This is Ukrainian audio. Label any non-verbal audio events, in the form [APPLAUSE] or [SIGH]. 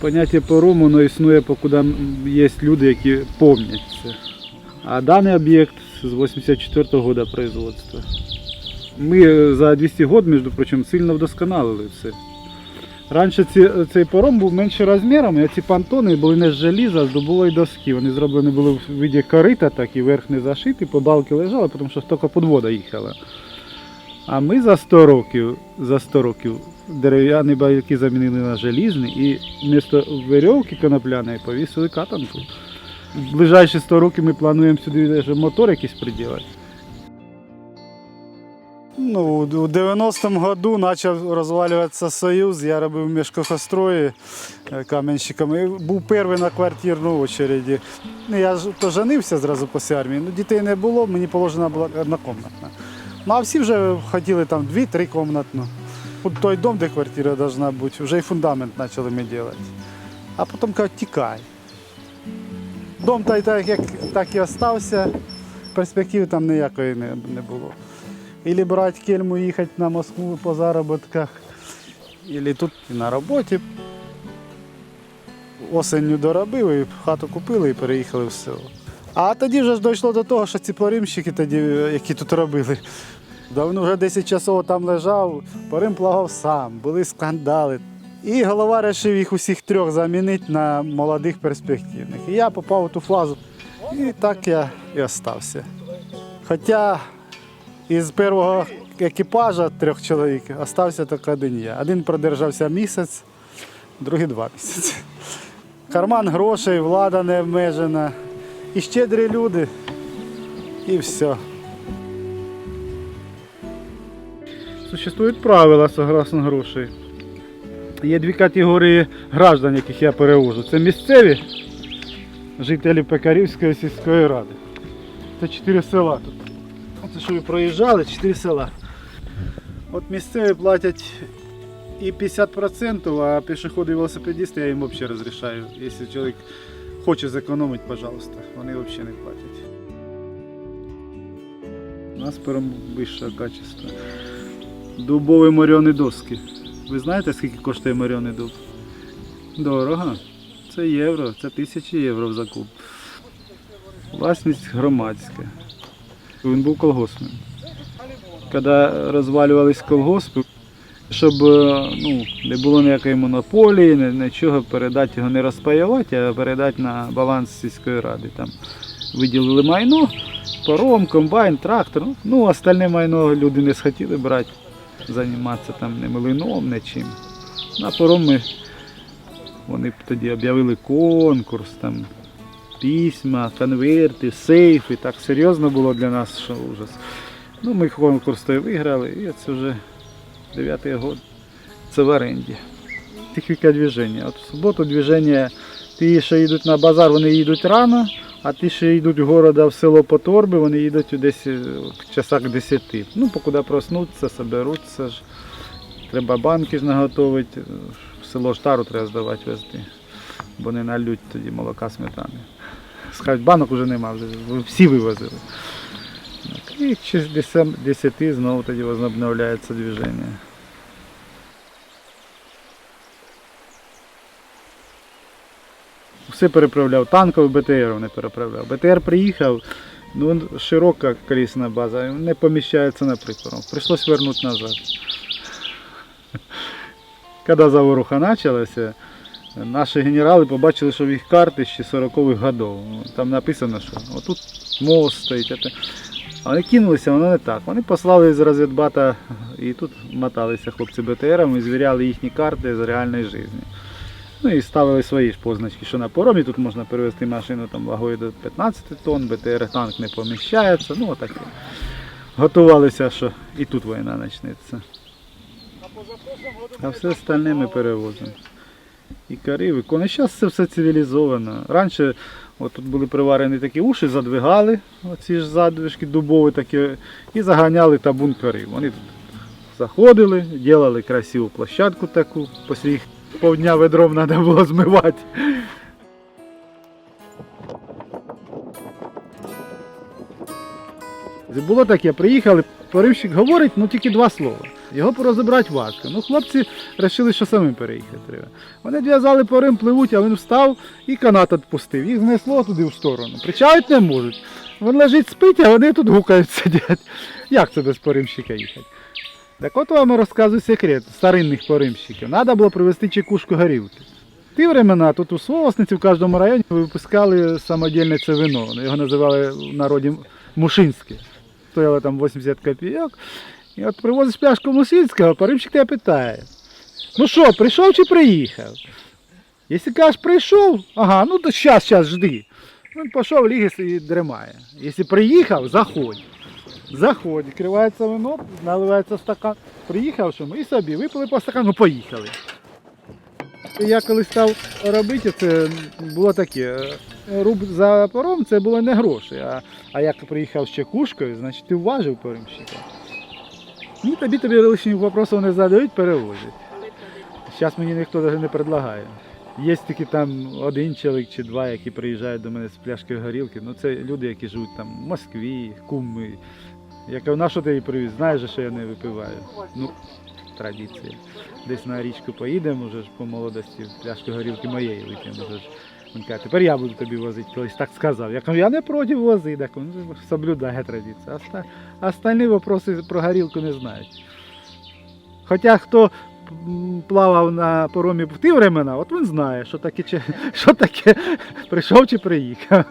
Поняття порому воно існує, покуди є люди, які пам'ятають це. А даний об'єкт з 84-го року производства. Ми е, за 200 років, між прочим, сильно вдосконалили це. Раніше ці, цей пором був менше розмірами, а ці понтони були не з желіза, а з дубової доски. Вони зроблені були в виді корита, так і верх не зашитий, по балки лежали, тому що тільки подвода їхала. А ми за 100 років, за 100 років дерев'яні байки замінили на желізні і вмісто веревки конопляної повісили катанку. В ближайші 100 років ми плануємо сюди мотор якийсь приділати. Ну, у 90-му году почав розвалюватися Союз, я робив мішкохострої е, каменщиком. І був перший на квартирну очереді. Ну, я ж то женився зразу після армії. Ну, дітей не було, мені положена була однокомнатна. Ну, а всі вже хотіли там дві-три комнатну. От той дом, де квартира повинна бути, вже і фундамент почали ми робити. А потім кажуть, тікай. Дом та так, як так і остався, перспективи там ніякої не було. Ілі брати кельму, їхати на Москву по заробітках, ілі тут і на роботі. Осенню доробив і хату купили і переїхали в село. А тоді вже дійшло до того, що ці поримщики тоді, які тут робили, давно вже 10 часов там лежав, порим плагав сам, були скандали. І голова вирішив їх усіх трьох замінити на молодих перспективних. І я попав у ту фазу. І так я і остався. Хоча із першого екіпажа трьох чоловік остався тільки один я. Один продержався місяць, другий два місяці. Карман грошей, влада не обмежена. І щедрі люди. І все. Существують правила согласно грошей. Є дві категорії граждан, яких я перевожу. Це місцеві жителі Пекарівської сільської ради. Це чотири села тут. Оце що ви проїжджали, чотири села. От місцеві платять і 50%, а пішоходи і велосипедисти я їм взагалі розрішаю. Якщо чоловік хоче зекономити, пожалуйста, вони взагалі не платять. У нас пером вищого качества. Дубові морьоні доски. Ви знаєте, скільки коштує морьоний дуб? Дорого. Це євро, це тисячі євро в закуп. Власність громадська. Він був колгоспним. Коли розвалювались колгоспи, щоб е, ну, не було ніякої монополії, нічого, передати його не розпаювати, а передати на баланс сільської ради. Там виділили майно, паром, комбайн, трактор. ну, остальне майно люди не схотіли брати, займатися там не млином, не чим. На паром ми вони тоді об'явили конкурс, там, письма, конверти, сейфи. Так серйозно було для нас, що ужас. Ну, ми конкурс той виграли, і це вже дев'ятий год. Це в оренді. Тихвіке движення. От в суботу движення, ті, що йдуть на базар, вони їдуть рано, а ті, що йдуть в города в село по торби, вони їдуть десь е, в часах 10. Ну, покуди проснуться, соберуться ж. Треба банки ж наготовити. В село ж тару треба здавати везти, бо не нальють тоді молока сметани. Скажуть, банок вже нема, вже всі вивозили. І через 10, 10 знову тоді возобновляється движення. Все переправляв, танковий БТР не переправляв. БТР приїхав, ну широка колісна база, не поміщається на прикорм. Прийшлось вернути назад. [LAUGHS] Коли заворуха почалася, наші генерали побачили, що в їх карти ще 40-х годів. Там написано, що отут мост стоїть. Вони кинулися, воно не так. Вони послали з розвідбата і тут моталися хлопці БТРами, звіряли їхні карти з реальної життя. Ну і ставили свої ж позначки, що на поромі тут можна перевезти машину там вагою до 15 тонн, БТР танк не поміщається. Ну отаке. Готувалися, що і тут війна почнеться. А все остальне ми перевозимо. І кари, і кони. Зараз це все цивілізовано. Раніше от тут були приварені такі уші, задвигали, оці ж задвижки дубові такі, і заганяли табун карів. Вони тут заходили, робили красиву площадку таку, після їх півдня ведром треба було змивати. Було таке, приїхали, поримщик говорить, ну тільки два слова. Його порозібрати важко. Ну, хлопці вирішили, що самим переїхати треба. Вони зв'язали по Рим, пливуть, а він встав і канат відпустив. Їх знесло туди в сторону. Причалити не можуть. Він лежить спить, а вони тут гукають [LAUGHS] сидять. Як це без поримщика їхати? Так от вам розказую секрет старинних поримщиків. Треба було привезти чекушку горілки. Ті времена тут у Солосниці в кожному районі випускали самодільне це вино. Його називали в народі мушинське. Стояло там 80 копійок. І от привозиш пляшку мусинського, поримщик тебе питає. Ну що, прийшов чи приїхав? Якщо кажеш, прийшов, ага, ну то щас, щас, жди. Він пішов, ліг і дремає. Якщо приїхав, заходь. Заходь, відкривається вино, наливається стакан. Приїхав, що ми і собі випили по стакану, поїхали. Я коли став робити, це було таке. Руб за паром це було не гроші. А, а як приїхав з чекушкою, значить ти вважив поримщика. Ну, тобі тобі лишніх вопросів не задають, перевозять. Зараз мені ніхто навіть не предлагає. Є тільки там один чоловік чи два, які приїжджають до мене з пляшкою горілки. Ну це люди, які живуть там в Москві, Куми. Я кажу, на що ти її привіз? Знаєш, що я не випиваю. Ну, традиція. Десь на річку поїдемо, вже ж по молодості, пляшку горілки моєї вип'ємо. Він каже, тепер я буду тобі возити, колись так сказав. Я кажу, я не проти вози, так він соблюдає традицію. Оста... Остальні вопроси про горілку не знають. Хоча хто плавав на поромі в ті времена, от він знає, що таке, що таке прийшов чи приїхав.